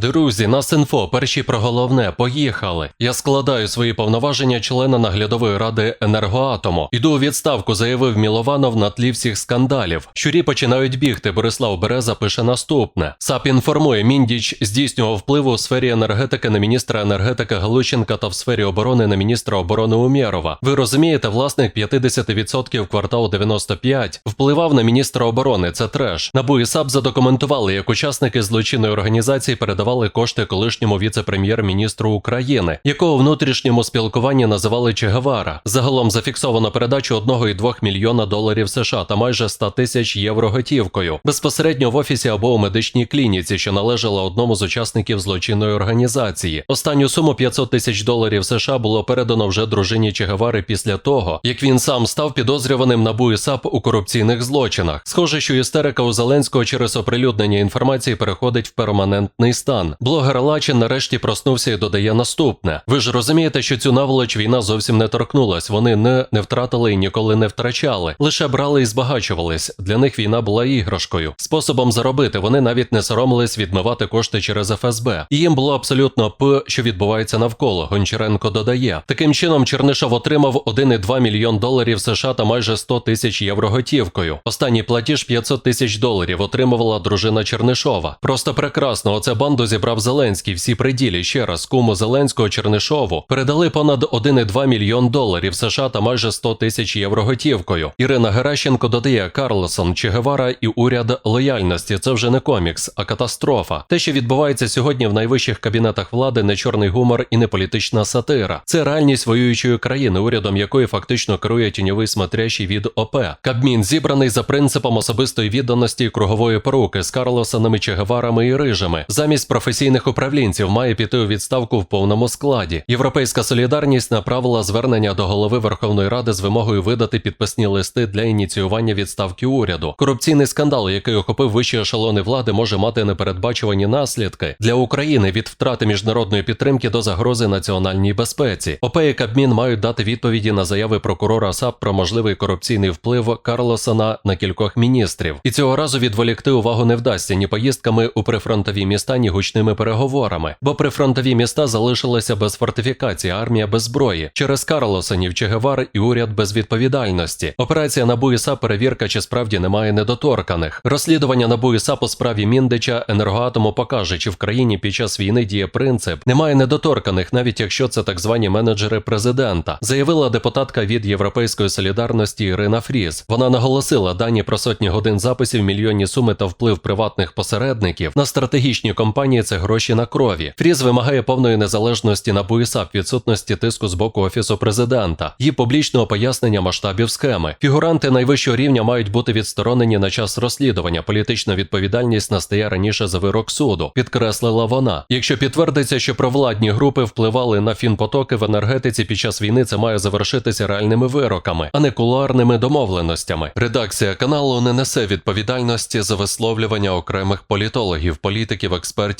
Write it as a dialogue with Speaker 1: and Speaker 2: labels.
Speaker 1: Друзі, нас інфо, перші про головне, поїхали. Я складаю свої повноваження члена наглядової ради енергоатому. Іду у відставку, заявив Мілованов на тлі всіх скандалів. Щурі починають бігти. Борислав Береза пише наступне. САП інформує, Міндіч здійснював впливу у сфері енергетики на міністра енергетики Галущенка та в сфері оборони на міністра оборони Умєрова. Ви розумієте, власник 50% кварталу 95 впливав на міністра оборони. Це треш. НАБУ і САП задокументували, як учасники злочинної організації передавали кошти колишньому віце-прем'єр-міністру України, якого внутрішньому спілкуванні називали Че Гевара. Загалом зафіксовано передачу 1,2 мільйона доларів США та майже 100 тисяч євро готівкою безпосередньо в офісі або у медичній клініці, що належала одному з учасників злочинної організації. Останню суму 500 тисяч доларів США було передано вже дружині Че Гевари після того, як він сам став підозрюваним і САП у корупційних злочинах. Схоже, що істерика у Зеленського через оприлюднення інформації переходить в перманентний стан. Блогер Лачин нарешті проснувся і додає наступне: ви ж розумієте, що цю наволоч війна зовсім не торкнулась. Вони не, не втратили і ніколи не втрачали, лише брали і збагачувались. Для них війна була іграшкою, способом заробити. Вони навіть не соромились відмивати кошти через ФСБ. І їм було абсолютно п, що відбувається навколо. Гончаренко додає. Таким чином, Чернишов отримав 1,2 мільйон доларів США та майже 100 тисяч євро готівкою. Останній платіж 500 тисяч доларів отримувала дружина Чернишова. Просто прекрасно. Оце банду зібрав Зеленський. Всі приділі ще раз куму Зеленського Чернишову передали понад 1,2 мільйон доларів США та майже 100 тисяч євро готівкою. Ірина Геращенко додає Карлсон, Че Гевара і уряд лояльності. Це вже не комікс, а катастрофа. Те, що відбувається сьогодні в найвищих кабінетах влади, не чорний гумор і не політична сатира. Це реальність воюючої країни, урядом якої фактично керує тіньовий смотрящий від ОП. Кабмін зібраний за принципом особистої відданості і кругової поруки з Карлосонами, Че Геварами і рижами. Замість професійних управлінців має піти у відставку в повному складі. Європейська солідарність направила звернення до голови Верховної Ради з вимогою видати підписні листи для ініціювання відставки уряду. Корупційний скандал, який охопив вищі ешелони влади, може мати непередбачувані наслідки для України від втрати міжнародної підтримки до загрози національній безпеці. ОП і Кабмін мають дати відповіді на заяви прокурора САП про можливий корупційний вплив Карлосона на кількох міністрів. І цього разу відволікти увагу не вдасться ні поїздками у прифронтові міста, ні гучними переговорами, бо прифронтові міста залишилися без фортифікації, армія без зброї через Карлосонів, Че Гевар і уряд без відповідальності. Операція НАБУ і перевірка, чи справді немає недоторканих. Розслідування НАБУ і у справі Міндича енергоатому покаже, чи в країні під час війни діє принцип немає недоторканих, навіть якщо це так звані менеджери президента, заявила депутатка від Європейської солідарності Ірина Фріз. Вона наголосила дані про сотні годин записів, мільйонні суми та вплив приватних посередників на стратегічні компанії це гроші на крові. Фріз вимагає повної незалежності НАБУ і САП, відсутності тиску з боку офісу президента, її публічного пояснення масштабів схеми. Фігуранти найвищого рівня мають бути відсторонені на час розслідування. Політична відповідальність настає раніше за вирок суду, підкреслила вона. Якщо підтвердиться, що провладні групи впливали на фінпотоки в енергетиці під час війни, це має завершитися реальними вироками, а не кулуарними домовленостями. Редакція каналу не несе відповідальності за висловлювання окремих політологів, політиків, експертів